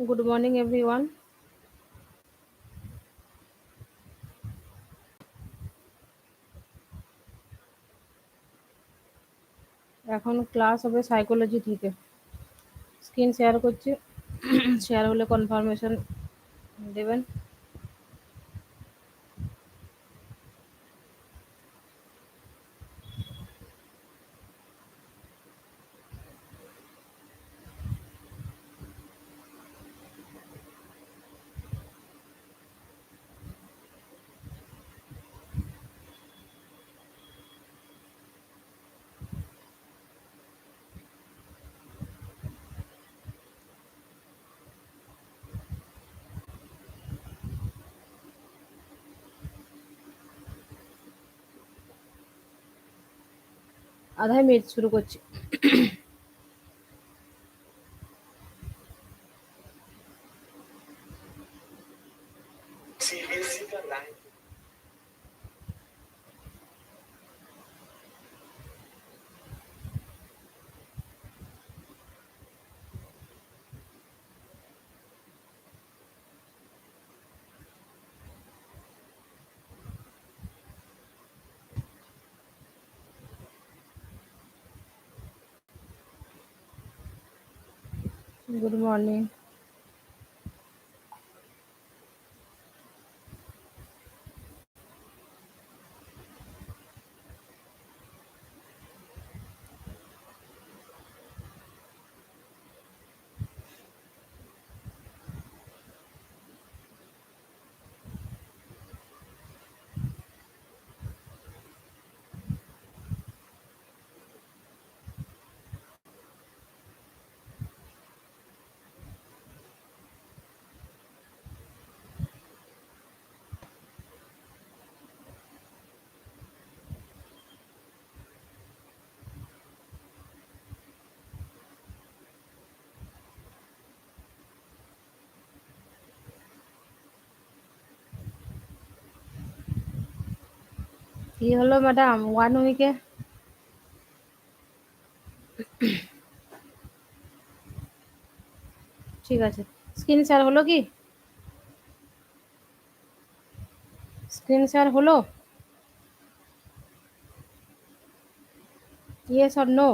Good morning everyone এখন class হবে psychology থেকে। স্ক্রিন শেয়ার করছি। শেয়ার হলে কনফার্মেশন দেবেন। আধাই মিনিট শুরু করছি। গুড মর্নিং কি হলো ম্যাডাম ওয়ান উইকে ঠিক আছে। স্ক্রিন শেয়ার হলো কি? স্ক্রিন শেয়ার হলো? ইয়েস অর নো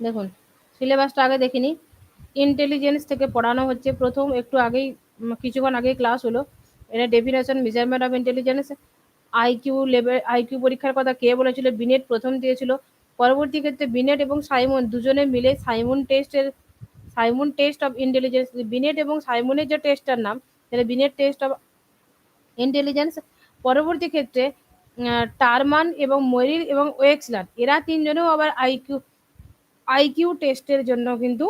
দেখুন, সিলেবাসটা আগে দেখিনি। ইন্টেলিজেন্স থেকে পড়ানো হচ্ছে। প্রথম একটু আগেই কিছুক্ষণ আগেই ক্লাস হলো। এটা definition measurement of intelligence IQ level IQ পরীক্ষার কথা কে বলেছিল? বিনেট প্রথম দিয়েছিল। পরবর্তী ক্ষেত্রে বিনেট এবং সাইমন দুজনে মিলে সাইমন টেস্টের Simon test of intelligence Binet এবং সাইমনের যে টেস্টটার নাম সেটা বিনেট টেস্ট অফ ইন্টেলিজেন্স পরবর্তী ক্ষেত্রে টারমান এবং মরিল এবং ওয়েক্সলার এরা তিনজনেও আবার আইকিউ আইকিউ টেস্টের জন্য কিন্তু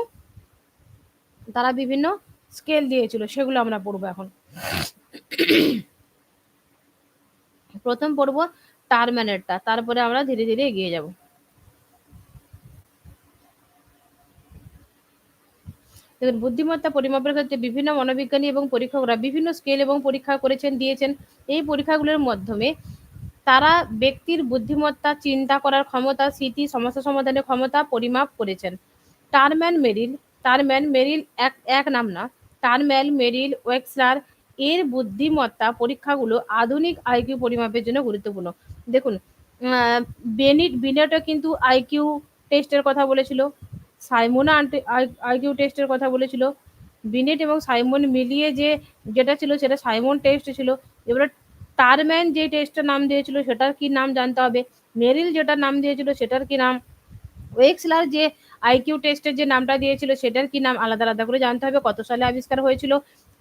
তারা বিভিন্ন স্কেল দিয়েছিল, সেগুলো আমরা পড়ব এখন। প্রথম পড়ব টারম্যানেরটা তারপরে আমরা ধীরে ধীরে এগিয়ে যাব। দেখুন, বুদ্ধিমত্তা পরিমাপের ক্ষেত্রে বিভিন্ন মনোবিজ্ঞানী এবং পরীক্ষকরা বিভিন্ন স্কেল এবং পরীক্ষা করেছেন, দিয়েছেন। এই পরীক্ষাগুলোর মাধ্যমে তারা ব্যক্তির বুদ্ধিমত্তা, চিন্তা করার ক্ষমতা, স্মৃতি, সমস্যা সমাধানের ক্ষমতা পরিমাপ করেছেন। টারম্যান মেরিল টারম্যান মেরিল এক এক নাম না, টারম্যান মেরিল ওয়েক্সলার এর বুদ্ধিমত্তা পরীক্ষাগুলো আধুনিক আইকিউ পরিমাপের জন্য গুরুত্বপূর্ণ। দেখুন বেনিট বিনেটও কিন্তু আইকিউ টেস্টের কথা বলেছিল, সাইমোনা আইকিউ টেস্টের কথা বলেছিল। বিনেট এবং সাইমন মিলিয়ে যে যেটা ছিল সেটা সাইমন টেস্ট ছিল। এবারে টারম্যান যে টেস্টটার নাম দিয়েছিল সেটার কি নাম জানতে হবে? মেরিল যেটার নাম দিয়েছিল সেটার কি নাম? ওয়েক্সলার যে আইকিউ টেস্টের যে নামটা দিয়েছিল সেটার কি নাম? আলাদা আলাদা করে জানতে হবে। কত সালে আবিষ্কার হয়েছিল?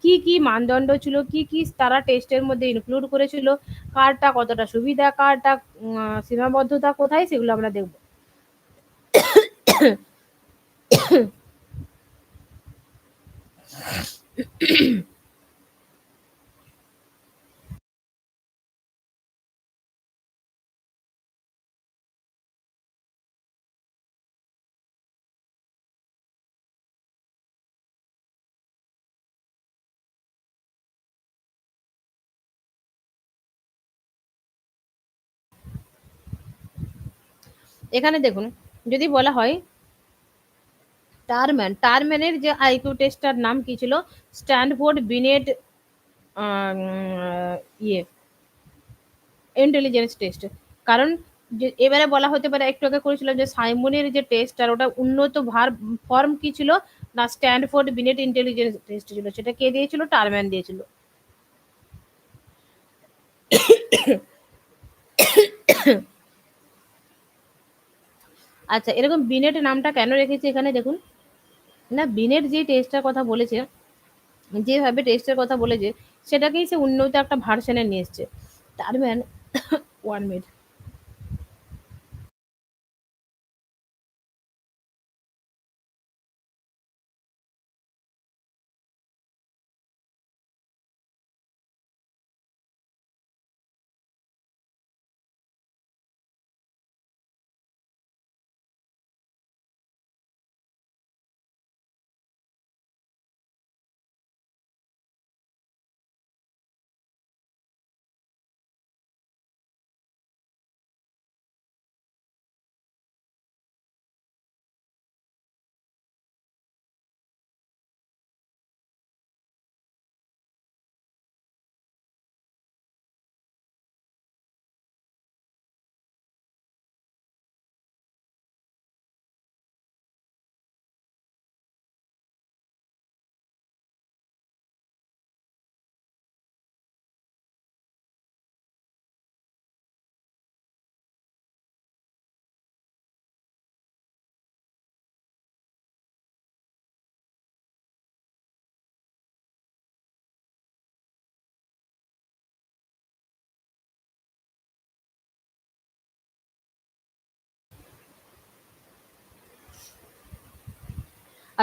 কি কি মানদণ্ড ছিল? কি কি তারা টেস্টের মধ্যে ইনক্লুড করেছিল? কারটা কতটা সুবিধা? কারটা সীমাবদ্ধতা কোথায়? সেগুলো আমরা দেখব। এখানে দেখুন, যদি বলা হয়, টারম্যান, টারম্যানের যে আইকিউ টেস্টটার নাম কি ছিল? স্ট্যান্ডফোর্ড বিনেট ইয়ে ইন্টেলিজেন্স টেস্ট কারণ যে, এবারে বলা হতে পারে, একটু আগে করেছিলাম যে, সাইমনের যে টেস্ট আর ওটা উন্নত ভার ফর্ম কি ছিল? না স্ট্যান্ডফোর্ড বিনেট ইন্টেলিজেন্স টেস্ট ছিল। সেটা কে দিয়েছিল? টারম্যান দিয়েছিল। আচ্ছা এরকম বিনেট নামটা কেন রেখেছি এখানে দেখুন। না, বিনেট যে টেস্টটার কথা বলেছে, যেভাবে টেস্টের কথা বলেছে, সেটাকেই সে উন্নত একটা ভার্সনে নিয়ে এসছে। তার ম্যান ওয়ান মিনিট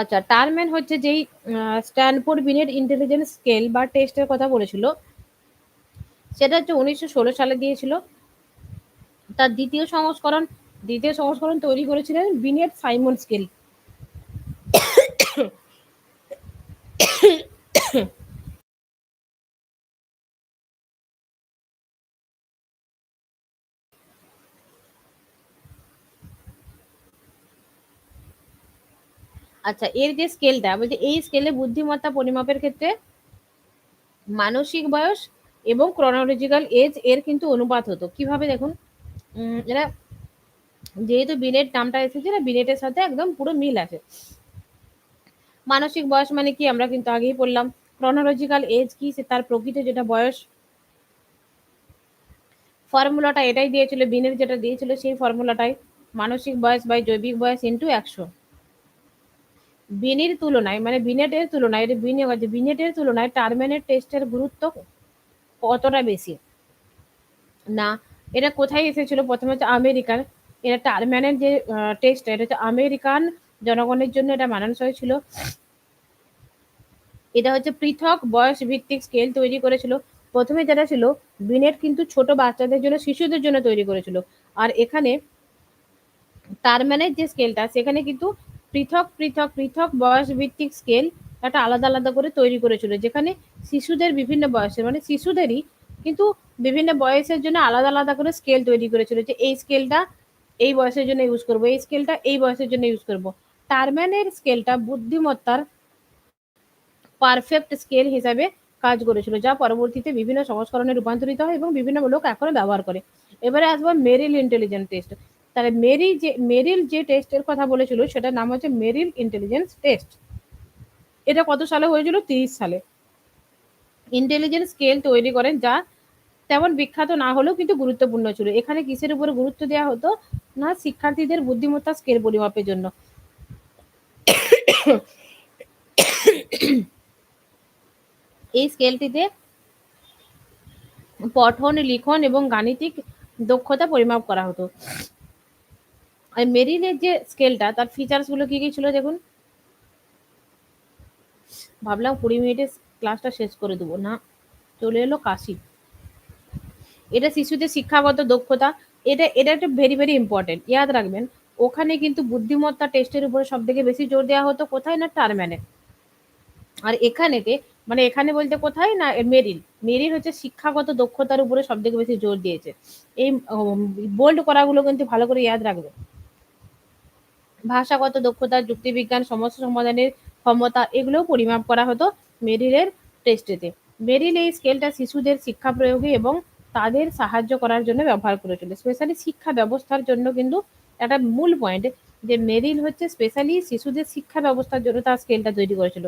আচ্ছা টারম্যান হচ্ছে যেই স্ট্যানফোর্ড বিনেট ইন্টেলিজেন্স স্কেল বা টেস্টের কথা বলেছিল, সেটা হচ্ছে উনিশশো ষোলো সালে দিয়েছিল। তার দ্বিতীয় সংস্করণ দ্বিতীয় সংস্করণ তৈরি করেছিলেন বিনেট সাইমন স্কেল। আচ্ছা এর যে স্কেলটা বলছে এই স্কেলে বুদ্ধিমত্তা পরিমাপের ক্ষেত্রে মানসিক বয়স এবং ক্রনোলজিক্যাল এজ এর কিন্তু অনুপাত হতো। কীভাবে দেখুন? এরা যেহেতু বিনেট নামটা এসেছে না, বিনেটের সাথে একদম পুরো মিল আছে। মানসিক বয়স মানে কি? আমরা কিন্তু আগেই বললাম। ক্রনোলজিক্যাল এজ কি? সে তার প্রকৃত যেটা বয়স। ফর্মুলাটা এটাই দিয়েছিল বিনের যেটা দিয়েছিল সেই ফর্মুলাটাই মানসিক বয়স বাই জৈবিক বয়স ইন্টু একশো। বিনির তুলনায় মানে বিনেটের তুলনায়, এটা বিনিয়োগ আছে বিনেটের তুলনায় টার্মেনের টেস্টের গুরুত্ব কতটা বেশি? না, এটা কোথায় এসেছিল? প্রথমে হচ্ছে আমেরিকার। এটা টার্ম্যানের যে টেস্ট, এটা হচ্ছে আমেরিকান জনগণের জন্য এটা মানানসই ছিল। এটা হচ্ছে পৃথক বয়স ভিত্তিক স্কেল তৈরি করেছিল। প্রথমে যেটা ছিল, বিনেট কিন্তু ছোট বাচ্চাদের জন্য, শিশুদের জন্য তৈরি করেছিল। আর এখানে টার্ম্যানের যে স্কেলটা, সেখানে কিন্তু পৃথক পৃথক পৃথক বয়স ভিত্তিক স্কেল একটা আলাদা আলাদা করে তৈরি করেছিল। যেখানে শিশুদের বিভিন্ন বয়সের মানে শিশুদেরই কিন্তু বিভিন্ন বয়সের জন্য আলাদা আলাদা করে স্কেল তৈরি করেছিল যে এই স্কেলটা এই বয়সের জন্য ইউজ করব, এই স্কেলটা এই বয়সের জন্য ইউজ করব। টার্ম্যানের স্কেলটা বুদ্ধিমত্তার পারফেক্ট স্কেল হিসাবে কাজ করেছিল, যা পরবর্তীতে বিভিন্ন সংস্করণে রূপান্তরিত হয় এবং বিভিন্ন লোক এখনও ব্যবহার করে। এবারে আসব মেরিল ইন্টেলিজেন্ট টেস্ট তাহলে মেরি যে, মেরিল যে টেস্টের কথা বলেছিল, সেটার নাম হচ্ছে মেরিল ইন্টেলিজেন্স টেস্ট। এটা কত সালে হয়েছিল? তিরিশ সালে। ইন্টেলিজেন্স স্কেল তৈরি করেন যা তেমন বিখ্যাত না হলেও কিন্তু গুরুত্বপূর্ণ ছিল। এখানে কিসের উপরে গুরুত্ব দেওয়া হতো? না, শিক্ষার্থীদের বুদ্ধিমত্তা স্কেল পরিমাপের জন্য। এই স্কেলটিতে পঠন, লিখন এবং গাণিতিক দক্ষতা পরিমাপ করা হতো। আর মেরিলের যে স্কেলটা তার ফিচার্সগুলো কী কী ছিল দেখুন? ভাবলাম কুড়ি মিনিটে ক্লাসটা শেষ করে দেবো। না, চলে এলো কাশি। এটা শিশুদের শিক্ষাগত দক্ষতা। এটা এটা একটা ভেরি ভেরি ইম্পর্টেন্ট ইয়াদ রাখবেন, ওখানে কিন্তু বুদ্ধিমত্তা টেস্টের উপরে সব থেকে বেশি জোর দেওয়া হতো কোথায়? না, টার্ম্যানে। আর এখানেতে মানে এখানে বলতে কোথায়? না মেরিল মেরিল হচ্ছে শিক্ষাগত দক্ষতার উপরে সব থেকে বেশি জোর দিয়েছে। এই বোল্ড করাগুলো কিন্তু ভালো করে ইয়াদ রাখবে ভাষাগত দক্ষতা, যুক্তিবিজ্ঞান, সমস্যা সমাধানের ক্ষমতা, এগুলোও পরিমাপ করা হতো মেরিলের টেস্টেতে। মেরিল এই স্কেলটা শিশুদের শিক্ষা প্রয়োগে এবং তাদের সাহায্য করার জন্য ব্যবহার করেছিল। স্পেশালি শিক্ষা ব্যবস্থার জন্য কিন্তু একটা মূল পয়েন্ট যে মেরিল হচ্ছে স্পেশালি শিশুদের শিক্ষা ব্যবস্থার জন্য তার স্কেলটা তৈরি করেছিল।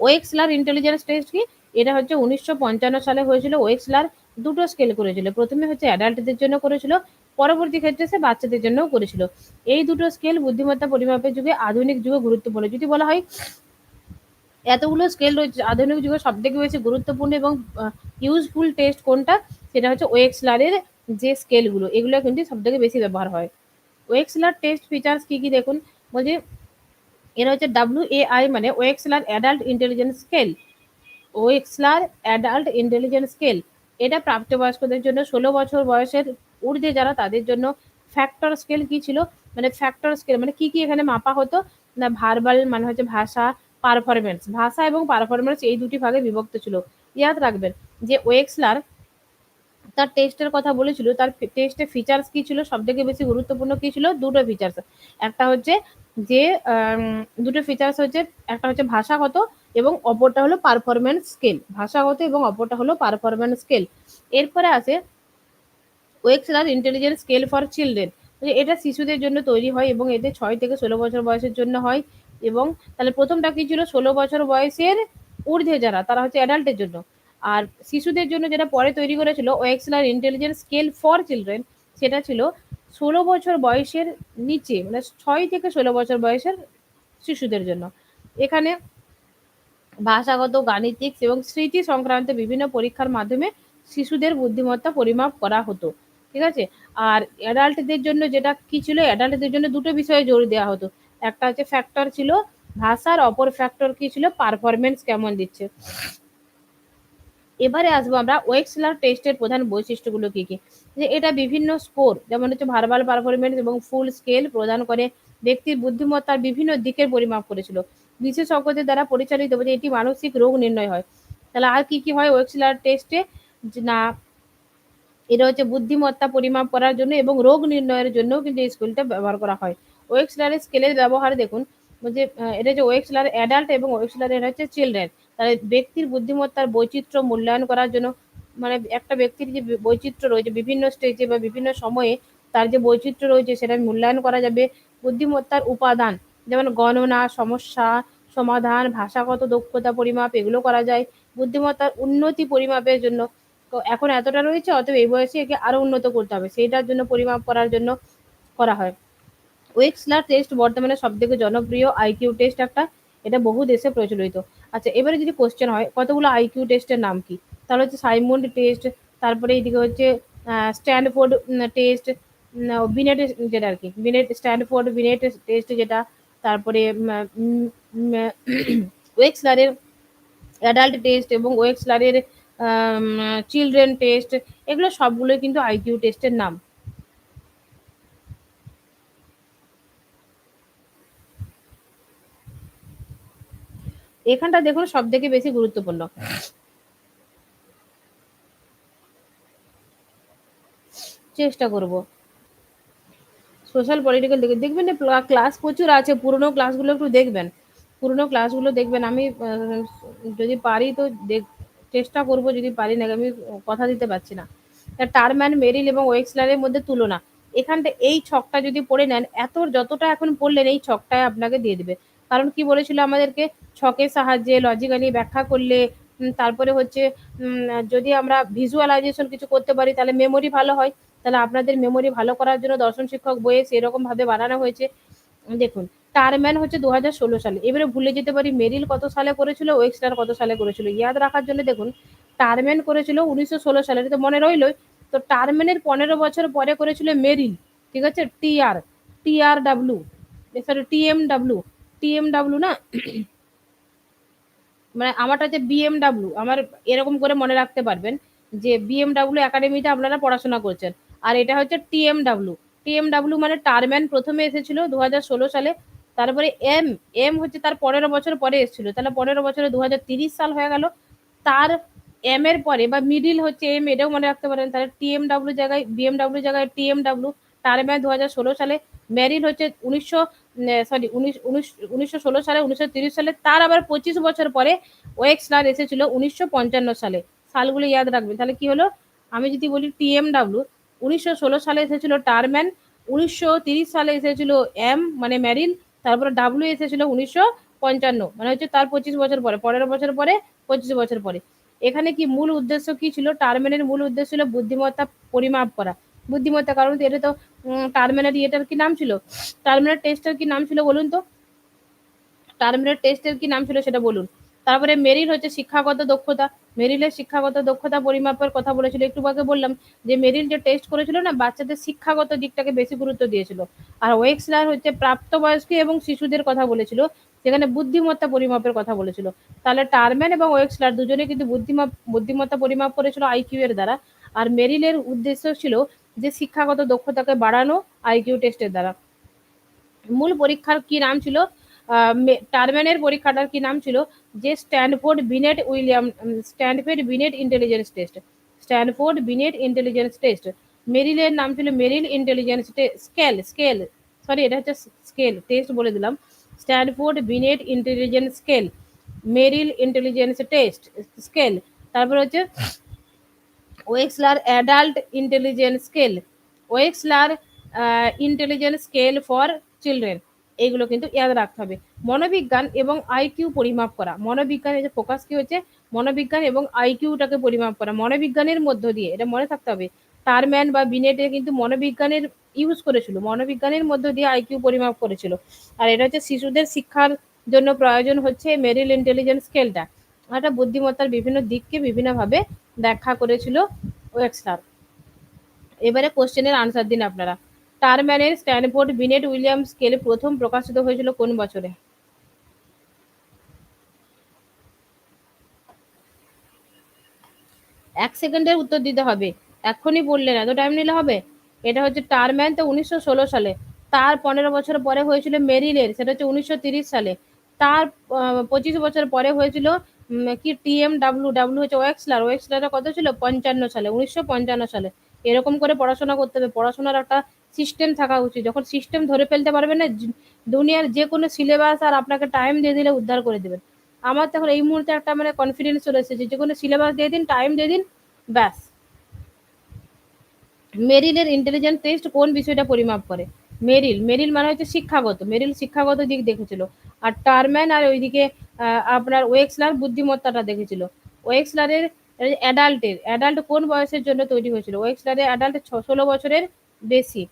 ওয়েক্সলার ইন্টেলিজেন্স টেস্ট কি? এটা হচ্ছে উনিশশো পঞ্চান্ন সালে হয়েছিল। ওয়েক্সলার দুটো স্কেল করেছিল। প্রথমে হচ্ছে অ্যাডাল্টদের জন্য করেছিল। পরবর্তী ক্ষেত্রে সে বাচ্চাদের জন্যও করেছিল। এই দুটো স্কেল বুদ্ধিমত্তা পরিমাপের যুগে আধুনিক যুগে গুরুত্বপূর্ণ। যদি বলা হয়, এতগুলো স্কেল রয়েছে, আধুনিক যুগে সব থেকে বেশি গুরুত্বপূর্ণ এবং ইউজফুল টেস্ট কোনটা? সেটা হচ্ছে ওয়েক্সলারের যে স্কেলগুলো এগুলো কিন্তু সব থেকে বেশি ব্যবহার হয়। ওয়েক্সলার টেস্ট ফিচার্স কি কি দেখুন? বলছে, এরা হচ্ছে ডাব্লিউ এআই মানে Wechsler adult intelligence scale Wechsler adult intelligence scale এটা প্রাপ্তবয়স্কদের জন্য ষোলো বছর বয়সের ঊর্ধ্বে যারা, তাদের জন্য ফ্যাক্টর স্কেল কি ছিল? মানে ফ্যাক্টর স্কেল মানে কি কি এখানে মাপা হতো? না ভার্বাল মানে হচ্ছে ভাষা পারফরমেন্স ভাষা এবং পারফরমেন্স এই দুটি ভাগে বিভক্ত ছিল। ইয়াদ রাখবেন যে ওয়েক্সলার তার টেস্টের কথা বলেছিল, তার টেস্টের ফিচার্স কি ছিল সব থেকে বেশি গুরুত্বপূর্ণ কি ছিল? দুটো ফিচার্স একটা হচ্ছে যে দুটো ফিচার্স হচ্ছে, একটা হচ্ছে ভাষাগত এবং অপরটা হলো পারফরমেন্স স্কেল ভাষাগত এবং অপরটা হলো পারফরমেন্স স্কেল এরপরে আছে Wechsler intelligence scale for children. এটা শিশুদের জন্য তৈরি হয় এবং এতে ছয় থেকে ষোলো বছর বয়সের জন্য হয় এবং তাহলে প্রথমটা কি ছিল? ষোলো বছর বয়সের ঊর্ধ্বে যারা, তারা হচ্ছে অ্যাডাল্টের জন্য। আর শিশুদের জন্য যেটা পরে তৈরি করেছিল Wechsler intelligence scale for children, সেটা ছিল ষোলো বছর বয়সের নিচে মানে ছয় থেকে ষোলো বছর বয়সের শিশুদের জন্য। এখানে ভাষাগত, গাণিতিক এবং স্মৃতি সংক্রান্ত বিভিন্ন পরীক্ষার মাধ্যমে শিশুদের বুদ্ধিমত্তা পরিমাপ করা হতো। ঠিক আছে? আর অ্যাডাল্টদের জন্য যেটা কি ছিল? অ্যাডাল্টদের জন্য দুটো বিষয়ে জোর দেওয়া হতো। একটা হচ্ছে ফ্যাক্টর ছিল ভাষার, অপর ফ্যাক্টর কি ছিল? পারফরমেন্স কেমন দিচ্ছে? এবারে আসব আমরা ওয়েক্সলার টেস্টের প্রধান বৈশিষ্ট্যগুলো কি কি? যে এটা বিভিন্ন স্কোর যেমন হচ্ছে ভার্বাল পারফরমেন্স এবং ফুল স্কেল প্রদান করে ব্যক্তির বুদ্ধিমত্তার বিভিন্ন দিকের পরিমাপ করেছিল। বিশেষজ্ঞদের দ্বারা পরিচালিত যে এটি মানসিক রোগ নির্ণয় হয়। তাহলে আর কি কি হয় ওয়েক্সলার টেস্টে না এটা হচ্ছে বুদ্ধিমত্তা পরিমাপ করার জন্য এবং রোগ নির্ণয়ের জন্য কিন্তু এই স্কেলটা ব্যবহার করা হয়। ওয়েক্সলারের স্কেলের ব্যবহার দেখুন, যে এটা হচ্ছে ওয়েক্সলার অ্যাডাল্ট এবং ওয়েক্সলার এটা হচ্ছে চিলড্রেন তাহলে ব্যক্তির বুদ্ধিমত্তার বৈচিত্র্য মূল্যায়ন করার জন্য মানে একটা ব্যক্তির যে বৈচিত্র্য রয়েছে বিভিন্ন স্টেজে বা বিভিন্ন সময়ে তার যে বৈচিত্র্য রয়েছে সেটা মূল্যায়ন করা যাবে। বুদ্ধিমত্তার উপাদান, যেমন গণনা, সমস্যা, সমাধান, ভাষাগত দক্ষতা পরিমাপ, এগুলো করা যায়। বুদ্ধিমত্তার উন্নতি পরিমাপের জন্য এখন এতটা রয়েছে, অতএব এই বয়সে একে আরও উন্নত করতে হবে। সেইটার জন্য পরিমাপ করার জন্য করা হয়। ওয়েক্সলার টেস্ট বর্তমানে সবথেকে জনপ্রিয় আইকিউ টেস্ট একটা। এটা বহু দেশে প্রচলিত। আচ্ছা এবারে যদি কোশ্চেন হয়, কতগুলো আইকিউ টেস্টের নাম কি? তাহলে হচ্ছে সাইমন্ড টেস্ট, তারপরে এইদিকে হচ্ছে স্ট্যান্ডফোর্ড টেস্ট বিনেট যেটা আর কি, বিনেট স্ট্যান্ডফোর্ড বিনেট টেস্ট যেটা, তারপরে ওয়েক্সলারের অ্যাডাল্ট টেস্ট এবং ওয়েক্সলারের চিলড্রেন টেস্ট এগুলো সবগুলোই কিন্তু আইকিউ টেস্টের নাম। এখানটা দেখুন, সব থেকে বেশি গুরুত্বপূর্ণ। চেষ্টা করব। সোশ্যাল পলিটিক্যাল দেখে দেখবেন ক্লাস প্রচুর আছে, পুরনো ক্লাসগুলো একটু দেখবেন। পুরনো ক্লাসগুলো দেখবেন, আমি যদি পারি তো দেখ চেষ্টা করব যদি পারি না, আমি কথা দিতে পারছি না। টার্ম্যান, মেরিল এবং ওয়েক্সলারের মধ্যে তুলনা। এখানটা এই ছকটা যদি পড়ে নেন, এত যতটা এখন পড়লেন, এই ছকটায় আপনাকে দিয়ে দেবে। কারণ কি বলেছিল আমাদেরকে, ছকের সাহায্যে লজিক্যালি ব্যাখ্যা করলে তারপরে হচ্ছে যদি আমরা ভিজুয়ালাইজেশন কিছু করতে পারি, তাহলে মেমোরি ভালো হয়। তাহলে আপনাদের মেমোরি ভালো করার জন্য দর্শন শিক্ষক বইয়ে সেরকমভাবে বানানো হয়েছে। দেখুন টারম্যান হচ্ছে দু হাজার ষোলো সালে। এবারে ভুলে যেতে পারি, মেরিল কত সালে করেছিল ওয়েক্সটার কত সালে করেছিল। ইয়াদ রাখার জন্য দেখুন টারম্যান করেছিল উনিশশো ষোলো সালে তো মনে রইলই তো টারম্যানের পনেরো বছর পরে করেছিল মেরিল, ঠিক আছে? TR TR W sorry TM W TM W না? মানে আমারটা হচ্ছে বিএমডাব্লু আমার এরকম করে মনে রাখতে পারবেন যে বিএমডাব্লু একাডেমিতে আপনারা পড়াশোনা করছেন। আর এটা হচ্ছে টিএমডাব্লু টিএমডাব্লু মানে টারম্যান প্রথমে এসেছিল দু হাজার ষোলো সালে। তারপরে এম এম হচ্ছে তার পনেরো বছর পরে এসেছিল। তাহলে পনেরো বছরে দু সাল হয়ে গেল। তার এম এর পরে বা মিডিল হচ্ছে এম এটাও মনে রাখতে পারেন। তাহলে টিএমডাব্লু জায়গায় বিএমডাব্লু জায়গায় টিএমডাব্লু টার্ম্যান দু সালে। মেরিল হচ্ছে উনিশশো সরি উনিশ উনিশশো সালে উনিশশো সালে। তার আবার পঁচিশ বছর পরে ওয়েক্সলার এসেছিল উনিশশো পঞ্চান্ন সালে। সালগুলো ইয়াদ রাখবেন। তাহলে কি হলো? আমি যদি বলি টিএমডাব্লিউ উনিশশো ষোলো সালে এসেছিল টার্ম্যান, উনিশশো সালে এসেছিল এম মানে ম্যারিন, তারপরে ডাব্লিউ এসেছিল উনিশশো পঞ্চান্ন মানে হচ্ছে তার পঁচিশ বছর পরে, পনেরো বছর পরে, পঁচিশ বছর পরে। এখানে কি মূল উদ্দেশ্য কি ছিল? টার্মেনের মূল উদ্দেশ্য ছিল বুদ্ধিমত্তা পরিমাপ করা। বুদ্ধিমত্তা কারণ এটা তো টার্মিনাল ইয়েটার কি নাম ছিল? টার্মিনাল টেস্টের কি নাম ছিল বলুন তো? টার্মিনাল টেস্টের কি নাম ছিল সেটা বলুন। তারপরে মেরিল হচ্ছে শিক্ষাগত দক্ষতা। মেরিলের শিক্ষাগত দক্ষতা পরিমাপের কথা বলেছিল। একটু আগে বললাম যে মেরিল যে টেস্ট করেছিল না, বাচ্চাদের শিক্ষাগত দিকটাকে বেশি গুরুত্ব দিয়েছিল। আর ওয়েক্সলার হচ্ছে প্রাপ্তবয়স্ক এবং শিশুদের কথা বলেছিল সেখানে বুদ্ধিমত্তা পরিমাপের কথা বলেছিল। তাহলে টার্ম্যান এবং ওয়েক্সলার দুজনে কিন্তু বুদ্ধিমাপ বুদ্ধিমত্তা পরিমাপ করেছিল আইকিউ এর দ্বারা। আর মেরিলের উদ্দেশ্য ছিল যে শিক্ষাগত দক্ষতাকে বাড়ানো আইকিউ টেস্টের দ্বারা। মূল পরীক্ষার কি নাম ছিল? টার্মেনের পরীক্ষাটার কি নাম ছিল? যে Stanford Binet William Stanford Binet intelligence test. Stanford Binet intelligence test. মেরিলের নাম ছিল Merrill intelligence scale scale. Sorry এটা হচ্ছে স্কেল, টেস্ট বলে দিলাম। Stanford Binet intelligence scale, Merrill intelligence test, scale. তারপর হচ্ছে Wechsler adult intelligence scale. Wechsler intelligence scale for children. এইগুলো কিন্তু ইয়াদ রাখতে হবে। মনোবিজ্ঞান এবং আইকিউ পরিমাপ করা। মনোবিজ্ঞানের যে ফোকাস কি হচ্ছে? মনোবিজ্ঞান এবং আইকিউটাকে পরিমাপ করা। মনোবিজ্ঞানের মধ্য দিয়ে এটা মনে থাকতে হবে। টারম্যান বা বিনেটে কিন্তু মনোবিজ্ঞানের ইউজ করেছিল। মনোবিজ্ঞানের মধ্য দিয়ে আইকিউ পরিমাপ করেছিল। আর এটা হচ্ছে শিশুদের শিক্ষার জন্য প্রয়োজন হচ্ছে মেরিল ইন্টেলিজেন্স স্কেলটা। এটা বুদ্ধিমত্তার বিভিন্ন দিককে বিভিন্নভাবে ব্যাখ্যা করেছিল ওয়েক্সলার এবারে কোশ্চেনের আনসার দিন আপনারা। টারম্যানের স্ট্যানফোর্ড বিনেট উইলিয়াম স্কেল প্রথম প্রকাশিত হয়েছিল কোন বছরে? এক সেকেন্ডের উত্তর দিতে হবে। এখনই বললেন, এত টাইম নিলে হবে? এটা হচ্ছে টারম্যান, তো উনিশশো ষোলো সালে। তার পনেরো বছর পরে হয়েছিল মেরিলের সেটা হচ্ছে উনিশশো সালে। তার পঁচিশ বছর পরে হয়েছিল কি টিএম ডাব্লু ডাব্লু হচ্ছে ওয়েক্সলার। ওয়েক্সলারটা কত ছিল? পঞ্চান্ন সালে, উনিশশো পঞ্চান্ন সালে। এরকম করে পড়াশোনা করতে হবে। পড়াশোনার একটা সিস্টেম থাকা উচিত। যখন সিস্টেম ধরে ফেলতে পারবেন না দুনিয়ার যে কোনো সিলেবাস আর আপনাকে টাইম দিয়ে দিলে উদ্ধার করে দেবেন। আমার তখন এই মুহূর্তে একটা মানে কনফিডেন্স চলে এসেছে, যে কোনো সিলেবাস দিয়ে দিন টাইম দিয়ে দিন, ব্যাস। মেরিলের ইন্টেলিজেন্স টেস্ট কোন বিষয়টা পরিমাপ করে? মেরিল মেরিল মানে হচ্ছে শিক্ষাগত, মেরিল শিক্ষাগত দিক দেখেছিল। আর টার্ম্যান আর ওইদিকে আপনার ওয়েক্সলার বুদ্ধিমত্তাটা দেখেছিল। ওয়েক্সলারের অ্যাডাল্টের অ্যাডাল্ট কোন বয়সের জন্য তৈরি হয়েছিল? ওয়েক্সলারের অ্যাডাল্ট ছ ষোলো বছরের বেশি।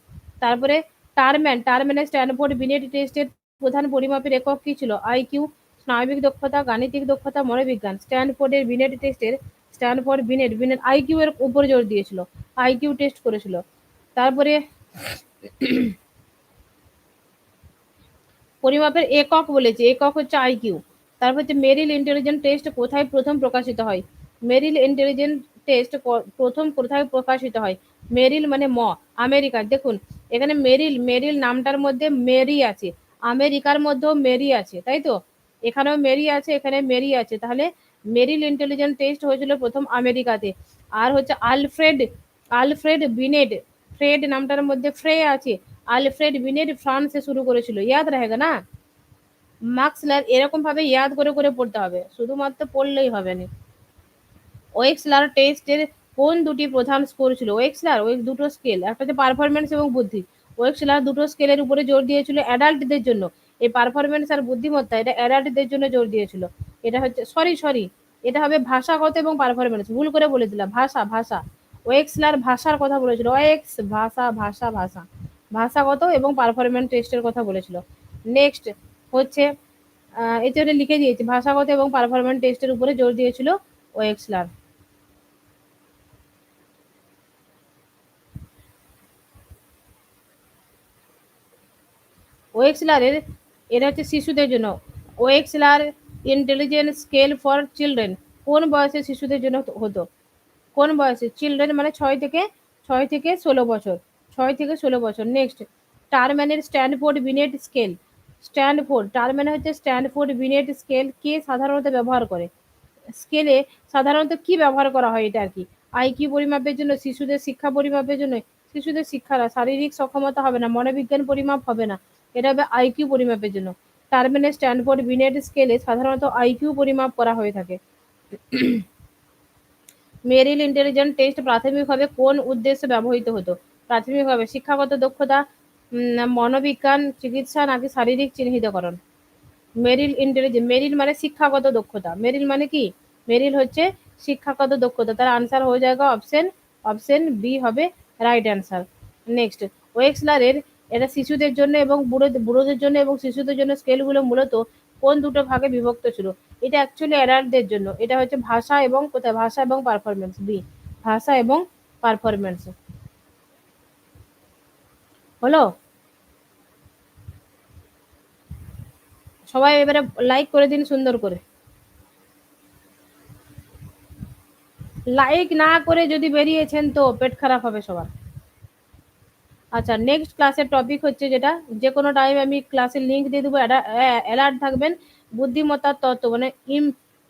তারপরে টার্ম্যান, টার্ম্যানের স্ট্যানফোর্ড বিনেট টেস্টের প্রধান পরিমাপের একক কী ছিল? আইকিউ স্নায়বিক দক্ষতা, গাণিতিক দক্ষতা, মনোবিজ্ঞান। স্ট্যানফোর্ডের বিনেট টেস্টের স্ট্যানফোর্ড বিনেট বিনেট আইকিউ এর উপর জোর দিয়েছিল। আইকিউ টেস্ট করেছিল। তারপরে পরিমাপের একক বলেছে, একক হচ্ছে আইকিউ তারপর হচ্ছে মেরিল ইন্টেলিজেন্ট টেস্ট কোথায় প্রথম প্রকাশিত হয়? মেরিল ইন্টেলিজেন্ট টেস্ট প্রথম কোথায় প্রকাশিত হয়? মেরিল মানে ম আমেরিকা দেখুন, এখানে মেরিল মেরিল নামটার মধ্যে মেরি আছে। আমেরিকার মধ্যেও মেরি আছে, তাই তো? এখানেও মেরি আছে, এখানে মেরি আছে। তাহলে মেরিল ইন্টেলিজেন্ট টেস্ট হয়েছিল প্রথম আমেরিকাতে। আর হচ্ছে আলফ্রেড আলফ্রেড বিনেড, ফ্রেড নামটার মধ্যে ফ্রে আছে। আলফ্রেড বিনেড ফ্রান্সে শুরু করেছিল। ইয়াদ রাহেগা না? মার্কসলার এরকম ভাবে ইয়াদ করে করে পড়তে হবে। শুধুমাত্র পড়লেই হবে না। ওয়েক্সলার টেস্টের কোন দুটি প্রধান স্কোর ছিল? ওয়েক্সলার ওই দুটো স্কেল একটা হচ্ছে পারফরমেন্স এবং বুদ্ধি। ওয়েক্সলার দুটো স্কেলের উপরে জোর দিয়েছিল অ্যাডাল্টদের জন্য। এই পারফরমেন্স আর বুদ্ধিমত্তা, এটা অ্যাডাল্টদের জন্য জোর দিয়েছিল। এটা হচ্ছে সরি সরি এটা হবে ভাষাগত এবং পারফরমেন্স ভুল করে বলে দিলাম, ভাষা ভাষা। ওয়েক্সলার ভাষার কথা বলেছিল। ওয়েক্স ভাষা ভাষা ভাষা। ভাষাগত এবং পারফরমেন্স টেস্টের কথা বলেছিল। নেক্সট হচ্ছে এতে লিখে দিয়েছি, ভাষাগত এবং পারফরমেন্স টেস্টের উপরে জোর দিয়েছিল ওয়েক্সলার ওয়েক্সলারের এটা হচ্ছে শিশুদের জন্য। Wechsler intelligence scale for children কোন বয়সে শিশুদের জন্য হতো? কোন বয়সে? চিলড্রেন মানে ছয় থেকে ছয় থেকে ষোলো বছর। ছয় থেকে ষোলো বছর। Next টারম্যানের Stanford Binet scale Stanford Terman হচ্ছে স্ট্যান্ডফোর্ড বিনেট স্কেল কে সাধারণত ব্যবহার করে। স্কেলে সাধারণত কি ব্যবহার করা হয় এটা আর কি? আইকিউ পরিমাপের জন্য, শিশুদের শিক্ষা পরিমাপের জন্য, শিশুদের শিক্ষার শারীরিক সক্ষমতা হবে না, মনোবিজ্ঞান পরিমাপ হবে না। এটা হবে আইকিউ পরিমাপের জন্য। টার্মিনাল স্ট্যান্ডফোর্ড বিনেট স্কেলে সাধারণত আইকিউ পরিমাপ করা হয়ে থাকে। মেরিল ইন্টেলিজেন্ট টেস্ট প্রাথমিকভাবে কোন উদ্দেশ্যে ব্যবহৃত হতো? প্রাথমিকভাবে শিক্ষাগত দক্ষতা মনোবিজ্ঞান, চিকিৎসা নাকি শারীরিক চিহ্নিতকরণ? মেরিল ইন্টেলিজেন্ট মেরিল মানে শিক্ষাগত দক্ষতা। মেরিল মানে কি? মেরিল হচ্ছে শিক্ষাগত দক্ষতা। তার আনসার হয়ে যাবে অপশন অপশন বি হবে রাইট অ্যান্সার নেক্সট ওয়েক্সলারের এটা শিশুদের জন্য এবং বুড়ো, বুড়োদের জন্য এবং শিশুদের জন্য স্কেলগুলো মূলত কোন দুটো ভাগে বিভক্ত ছিল? এটা অ্যাকচুয়ালি অ্যাডাল্টদের জন্য। এটা হচ্ছে ভাষা এবং কোথায়? ভাষা এবং পারফরমেন্স বি ভাষা এবং পারফরমেন্স হলো? সবাই এবারে লাইক করে দিন সুন্দর করে। লাইক না করে যদি বেরিয়েছেন তো পেট খারাপ হবে সবার। আচ্ছা নেক্সট ক্লাসের টপিক হচ্ছে যেটা, যে কোনো টাইম আমি ক্লাসের লিঙ্ক দিয়ে দেবো অ্যালার্ট থাকবেন, বুদ্ধিমত্তার তত্ত্ব মানে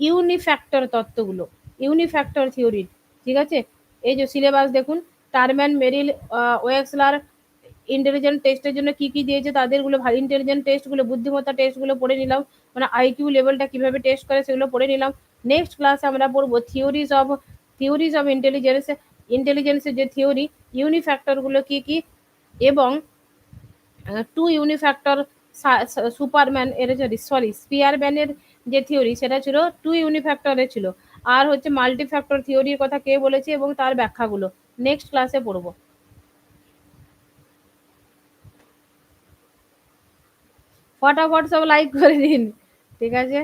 ইউনিফ্যাক্টর তত্ত্বগুলো ইউনিফ্যাক্টর থিওরি ঠিক আছে? এই যে সিলেবাস দেখুন, টার্ম্যান, মেরিল ওয়েক্সলার ইন্টেলিজেন্ট টেস্টের জন্য কি কি দিয়েছে, তাদেরগুলো ভালো ইন্টেলিজেন্ট টেস্টগুলো বুদ্ধিমত্তা টেস্টগুলো পড়ে নিলাম মানে আইকিউ লেভেলটা কীভাবে টেস্ট করে সেগুলো পড়ে নিলাম। নেক্সট ক্লাসে আমরা পড়ব theories of theories of intelligence ইন্টেলিজেন্সের যে থিওরি ইউনিফ্যাক্টরগুলো কি কি এবং টু ইউনিফ্যাক্টর সুপারম্যান এর সরি স্পিয়ারম্যানের যে থিওরি সেটা ছিল টু ইউনিফ্যাক্টরের ছিল। আর হচ্ছে মাল্টিফ্যাক্টর থিওরির কথা কে বলেছে এবং তার ব্যাখ্যাগুলো। নেক্সট ক্লাসে পড়ব। ফটাফট সব লাইক করে দিন, ঠিক আছে?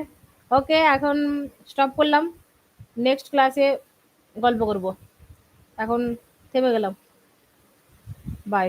ওকে এখন স্টপ করলাম। নেক্সট ক্লাসে গল্প করব। এখন থেমে গেলাম। বাই